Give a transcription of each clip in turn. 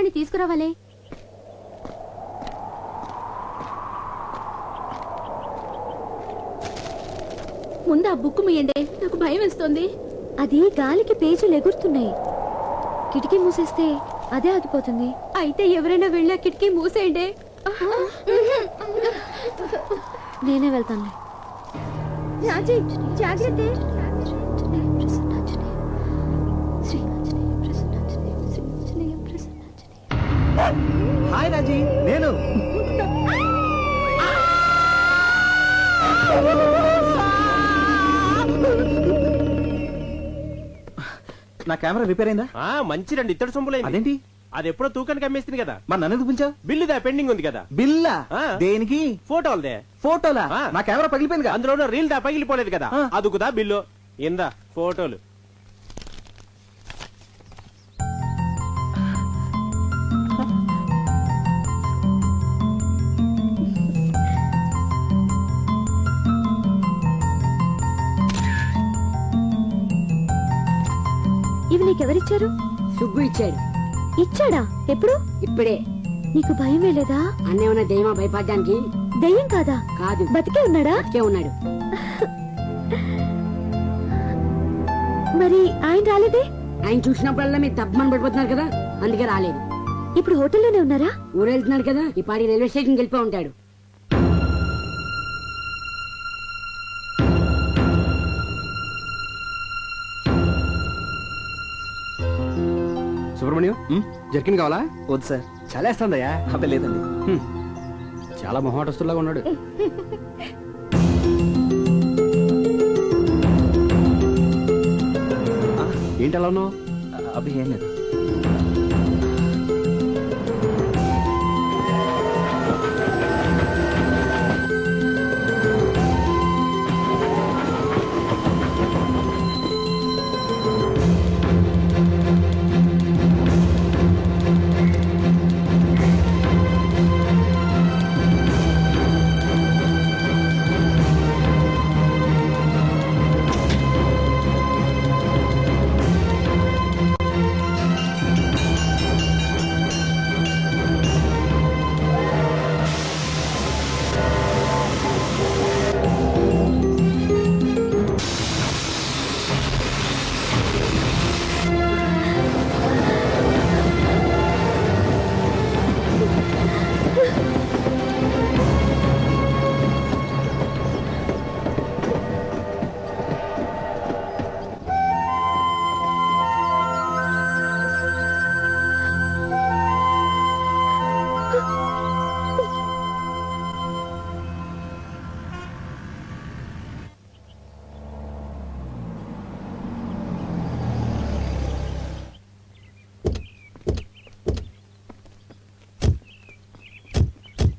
అని తీసుకురావాలే. ముందు ఆ బుక్ మీయండి. నాకు భయం వేస్తుంది. అది గాలికి పేజీలు ఎగురుతున్నాయి. కిటికీ మూసేస్తే అదే ఆగిపోతుంది. అయితే ఎవరైనా వెళ్ళా కిటికీ మూసేయండి. నేనే వెళ్తాను జాగ్రత్త. హాయ్ రాజీ నేను. నా కెమెరా రిపేర్ అయిందా? ఆ మంచి రండి ఇత్తడి సొమ్ములైంది అదేంటి? అది ఎప్పుడో తూకానికి అమ్మేస్తుంది కదా. మరి నన్ను ఎందుకు పిలిచావు? బిల్లుదా పెండింగ్ ఉంది కదా. బిల్లా? ఆ. దేనికి? ఫోటోలదే. ఫోటోలా? ఆ. నా కెమెరా పగిలిపోయింది కదా. అందులో రీల్ దా పగిలిపోలేదు కదా. ఆ. అదుకుదా బిల్లు. ఇందా ఫోటోలు. నీకెవరిచ్చారు? సుబ్బు ఇచ్చాడు. ఇచ్చాడా? ఎప్పుడు? ఇప్పుడే. నీకు భయం వేలేదా అన్నే ఉన్న దైవం భయపడడానికి? దెయ్యం కాదా? కాదు. బతికే ఉన్నాడా? బతికే ఉన్నాడు. మరి ఆయన రాలేదే? ఆయన చూసినప్పుడల్లా మీరు తప్పమని పడిపోతున్నారు కదా? అందుకే రాలేదు. ఇప్పుడు హోటల్లోనే ఉన్నారా? ఊరు వెళ్తున్నాడు కదా? ఈ పాడి రైల్వే స్టేషన్కి వెళ్ళిపో ఉంటాడు. జర్కిన్ కావాలా? వద్దు సార్. చాలా వేస్తుందయ్యా. అబ్బే లేదండి. చాలా మొహమాటస్తులాగా ఉన్నాడు. ఏంటి అలా ఉన్నావు? ఏం లేదు.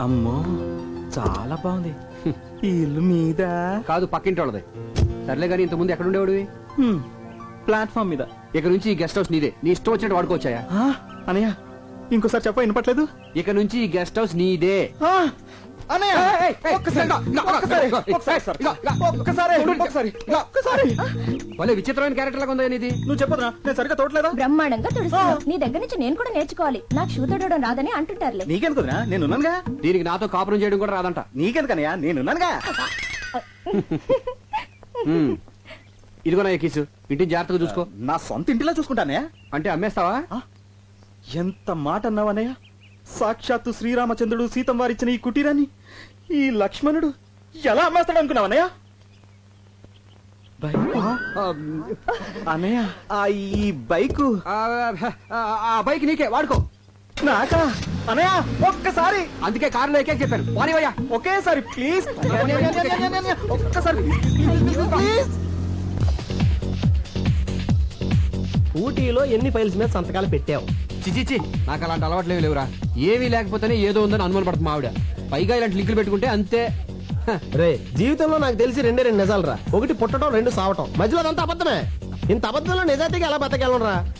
అమ్మో చాలా బాగుంది. ఈ ఇల్లు మీద. కాదు పక్కింటి వాళ్ళది సర్లే కానీ ఇంతకుముందు ఎక్కడ ఉండేవాడివి ప్లాట్ఫామ్ మీద. ఇక నుంచి ఈ గెస్ట్ హౌస్ నీదే. నీ ఇష్టం వచ్చినట్టు వాడుకోవచ్చాయా? అనయ్య ఇంకోసారి చెప్ప వినపట్లేదు? ఇక నుంచి ఈ గెస్ట్ హౌస్ నీదే. భలే విచిత్రమైన క్యారెక్టర్ లాగా ఉందా ఇది నువ్వు చెప్పదురా నేను సరిగ్గా తోటలేదా బ్రహ్మాండంగా తుడుస్తున్నావు. నీ దగ్గర నుంచి నేను కూడా నేర్చుకోవాలి. నాకు షూ తొడవడం రాదని అంటుంటారులే. నీకెందుకురా? నేనున్నానుగా? దీనికి నాతో కాపురం చేయడం కూడా రాదంట. నీకెందుకనయ్యా? నేనున్నానుగా? ఉమ్. ఇదిగో నా ఎక్కిసు ఇంటిని జాగ్రత్తగా చూసుకో. నా సొంత ఇంటిలో చూసుకుంటానయ్యా. అంటే అమ్మేస్తావా? ఎంత మాట అన్నావనయ్య? సాక్షాత్తు శ్రీరామచంద్రుడు సీతం వారిచ్చిన ఈ కుటీరాన్ని. ఈ లక్ష్మణుడు ఎలా అమ్మేస్తాడు అనుకున్నావన్నయ్య ఆ, అన్నయ్య ఆ ఈ బైకు. ఆ, బైక్ నీకే వాడుకో. నాకా? అనయ్య ఒక్కసారి. అందుకే కారులో ఎక్కే చెప్పాను వానివయ్యా ఒకేసారి ప్లీజ్. ఒక్కసారి ప్లీజ్ ఊటీలో ఎన్ని ఫైల్స్ మీద సంతకాలు పెట్టావు? చిచిచి నాకు అలాంటి అలవాట్లు ఏవి లేవురా. ఏమీ లేకపోతేనే ఏదో ఉందని అనుమాన పడుతుంది ఆవిడ. పైగా ఇలాంటి లింకులు పెట్టుకుంటే అంతే. హ, రే జీవితంలో నాకు తెలిసి రెండే రెండు నిజాలు రా ఒకటి పుట్టడం రెండు సావటం. మధ్యలో అదంతా అబద్ధమే. ఇంత అబద్ధంలో నిజాయితీగా ఎలా బతకెళ్ళరా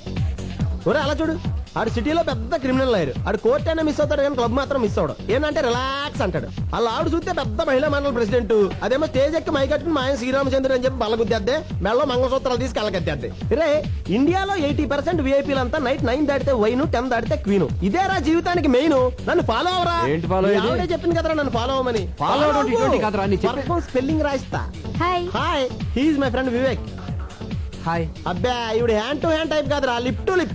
ఒరే అలా చూడు. ఆడు సిటీలో పెద్ద క్రిమినల్ లాయర్. ఆడు కోర్ట్ అయినా మిస్ అవుతాడు కానీ క్లబ్ మాత్రం మిస్ అవడు. ఏంటంటే రిలాక్స్ అంటాడు. అలా ఆవిడ చూస్తే పెద్ద మహిళా మండలి ప్రెసిడెంట్ అదేమో స్టేజ్ ఎక్కి మైకట్టుకుని మా ఆయన శ్రీరామచంద్ర అని చెప్పి బలగుద్దేద్దే మెళ్ళలో మంగళసూత్రాలు తీసి కలగద్దేద్దే రే ఇండియాలో ఎయిటీ పర్సెంట్ అంతా నైట్ నైన్ దాటితే వైన్ టెన్ దాటితే క్వీన్ ఇదేరా జీవితానికి మెయిన్ నన్ను ఫాలో అవరా ఏంటి follow మీ అయ్యేది? ఆవిడే చెప్పింది కదరా నన్ను ఫాలో అవ్వమని. Follow అవడం ఇటువంటి కాదురా, నీ చెప్పే- spelling రాయిస్తా. Hi hi he's my friend Vivek hi అబ్బా ఇవిడు హ్యాండ్ టు హ్యాండ్ టైప్ కాదురా లిప్ టు లిప్.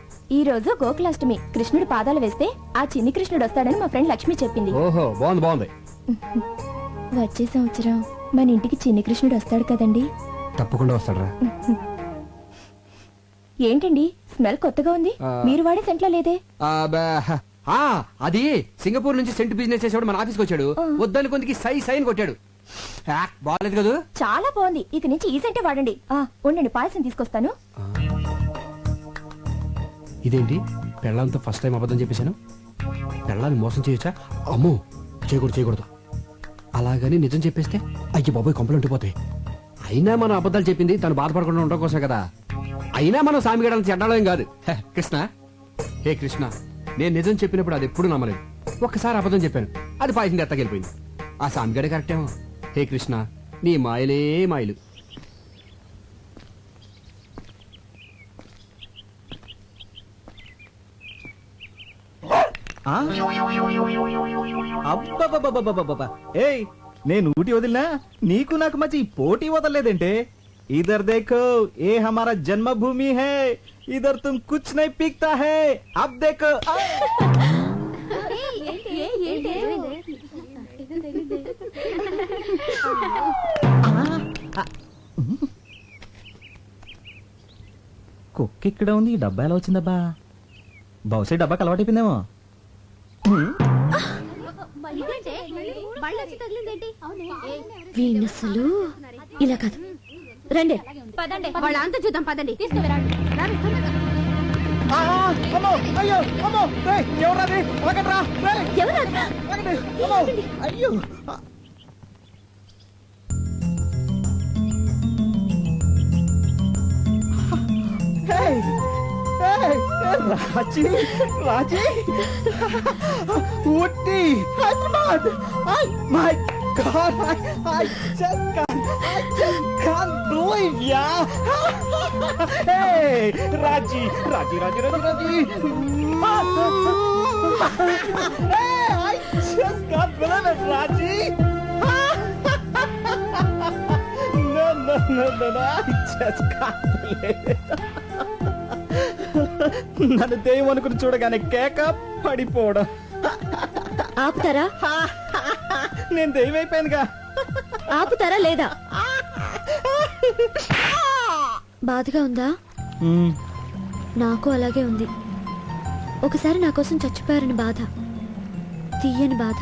ఈ రోజు గోకులాష్టమి. కృష్ణుడు పాదాలు వేస్తే ఆ చిన్ని కృష్ణుడు వస్తాడని మా ఫ్రెండ్ లక్ష్మి చెప్పింది. ఓహో బాగుంది బాగుంది. వచ్చే సంవత్సరం మన ఇంటికి చిన్ని కృష్ణుడు వస్తాడు కదండి. తప్పకుండా వస్తాడరా. ఏంటండి? స్మెల్ కొత్తగా ఉంది. మీరు వాడే సెంట్లో లేదే? అది సింగపూర్ నుంచి సెంట్ బిజినెస్ చేసేవాడు మన ఆఫీస్కి వచ్చాడు. వద్దని కొందికి సై సైన్ కొట్టాడు. ఆ, బాగాలేదు కదా? చాలా బాగుంది. ఇక నుంచి ఈ సెంటే వాడండి. ఉండండి పాయసం తీసుకొస్తాను. ఇదేంటి? పెళ్ళాలతో ఫస్ట్ టైం అబద్ధం చెప్పేశాను? పెళ్ళాన్ని మోసం చేయొచ్చా? అమ్మో చేయకూడదు చేయకూడదు. అలాగని నిజం చెప్పేస్తే అయ్యి బాబాయ్ కొంపలు ఉండిపోతాయి అయినా మనం అబద్ధాలు చెప్పింది తను బాధపడకుండా ఉండడం కోసం కదా. అయినా మనం సామిగడాలను చెడ్డాలేం కాదు. హే, కృష్ణ. హే కృష్ణ నేను నిజం చెప్పినప్పుడు అది ఎప్పుడు నమ్మలేదు. ఒక్కసారి అబద్ధం చెప్పాను. అది పాయసం ఎత్తగెళ్ళిపోయింది ఆ సామిగడే కరెక్టేమో. హే కృష్ణ నీ మాయలే మాయలు. ఏయ్ నేను ఊటి వదిలినా? నీకు నాకు మధ్య ఈ పోటీ వదలలేదంటే? ఇదర్ దేఖో ఏ హమారా జన్మభూమి హే? ఇదర్ తుమ్ కుచ్ నై పీక్తా హే? అబ్ దేఖో కుక్ ఇక్కడ ఉంది డబ్బా ఎలా వచ్చిందబ్బా? బహుశా డబ్బా కలవాటైపోయిందేమో వీణసలు? ఇలా కాదు. రండి. వాళ్ళ అంత చూద్దాం పదండి. రేయ్, ఎవరు అయ్యో. Hey, Raji Raji Ooty Hyderabad I my god I I just can't I just can't believe ya hey Raji Raji Raji Raji Raji hey, I just can't believe it, Raji. no, no, no, no, no, I just can't believe it. నన్ను దెయ్యం అనుకుని చూడగానే కేక పడిపోవడం. ఆపుతారా? నేను దెయ్యం అయిపోయానుగా ఆపుతారా లేదా? బాధగా ఉందా? నాకు అలాగే ఉంది. ఒకసారి నా కోసం చచ్చిపోయారని బాధ. తీయని బాధ.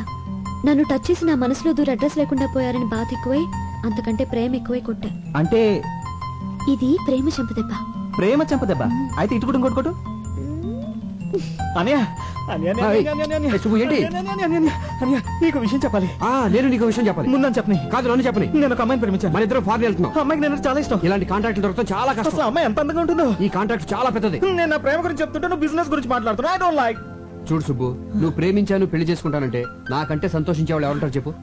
నన్ను టచ్ చేసి నా మనసులో దూర అడ్రస్ లేకుండా పోయారని బాధ ఎక్కువై అంతకంటే ప్రేమ ఎక్కువై కొట్టా. అంటే? ఇది ప్రేమ చంపదెబ్బ. ప్రేమ చంపదెబ్బా? అయితే ఇటు కూడా ఇంకోటి నీకు విషయం చెప్పాలి. ఆ నేను నీకు విషయం చెప్పాలి. ముందని చెప్పని. కాదు నన్ను చెప్పని. నేను ఒక అమ్మాయిని ప్రేమించాను. మన ఇద్దరం ఫారెన్ వెళ్తున్నాం. ఆ అమ్మాయికి నేను చాలా ఇష్టం. ఇలాంటి దొరకడం చాలా కష్టం. అమ్మాయి ఎంత అందంగా ఉంటుందో. ఈ కాంట్రాక్ట్ చాలా పెద్దది. నేను నా ప్రేమ గురించి చెప్తుంటే నువ్వు బిజినెస్ గురించి మాట్లాడుతున్నా ఐ డోంట్ లైక్ చూడు సుబ్బు నువ్వు ప్రేమించాను పెళ్ళి చేసుకుంటానంటే నాకంటే సంతోషించే వాళ్ళు ఎవరుంటారు చెప్పు.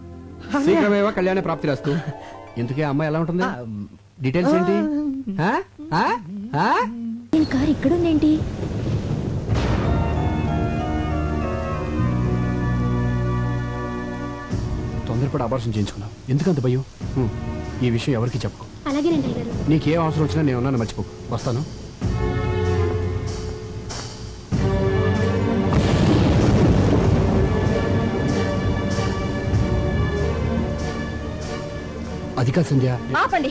శీఘ్రమేవా కళ్యాణ ప్రాప్తి రాస్తూ. ఇంతకీ ఆ అమ్మాయి ఎలా ఉంటుంది? డీటెయిల్స్ ఏంటి? కారు ఇక్కడుందేంటి? తొందరపడి అబార్షన్ చేయించుకున్నావు. ఎందుకంత భయం? హ్మ్. ఈ విషయం ఎవరికి చెప్పకు. అలాగేనండి గారు నీకేం అవసరం వచ్చినా నేను ఉన్నాను మర్చిపోకు. వస్తాను. అది కాదు సంధ్య. ఆపండి.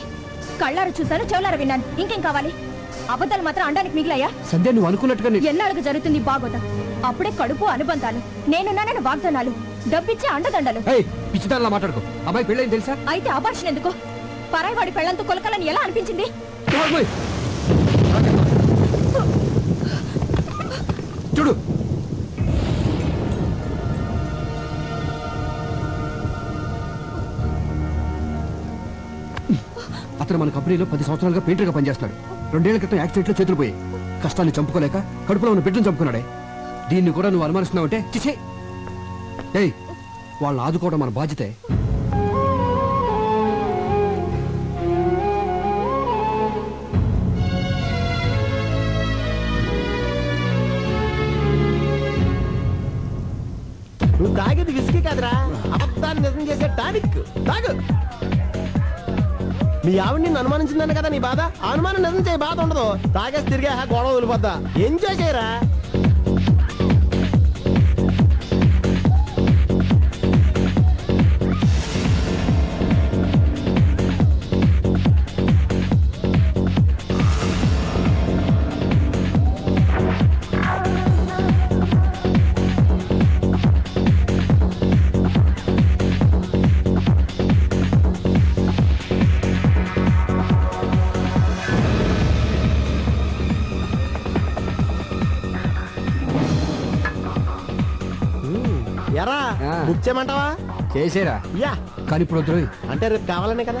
కళ్ళారు చూశాను చెవులారు విన్నాను. ఇంకేం కావాలి? అబద్ధాలు మాత్రం అండానికి మిగిలాయా? సంధ్య నువ్వు అనుకున్నట్టుగా ఎన్నాళ్ళకు జరుగుతుంది బాగోదా అప్పుడే కడుపు అనుబంధాలు. నేనున్నానని వాగ్దానాలు. డబ్బిచ్చే అండదండలు. పిచ్చిదానిలా మాట్లాడుకో. అమ్మాయి పెళ్ళైంది తెలుసా? అయితే అబార్షన్ ఎందుకు? పరాయివాడి పెళ్ళంతో కొలకలని ఎలా అనిపించింది. చూడు. అతను మన కంపెనీలో పది సంవత్సరాలుగా పెయింటర్గా పనిచేస్తున్నాడు. రెండేళ్ళ క్రితం యాక్సిడెంట్లో చేతులు పోయి కష్టాన్ని చంపుకోలేక కడుపులో ఉన్న బిడ్డను చంపుకున్నాడే. దీన్ని కూడా నువ్వు అనుమానిస్తున్నావంటే చిచే! ఏయ్ వాళ్ళని ఆదుకోవడం మన బాధ్యతే. మీ ఆవిడ నిన్ను అనుమానించిందని కదా నీ బాధ? అనుమానం నిజం చేయ బాధ ఉండదు. తాగేసి తిరిగా గొడవ వదిలిపోద్దా? ఎంజాయ్ చేయరా? ఎరా ఆ. బుక్ చేయమంటావా చేసేరా. యా. కానీ ఇప్పుడు వద్దు. అంటే రేపు కావాలనే కదా.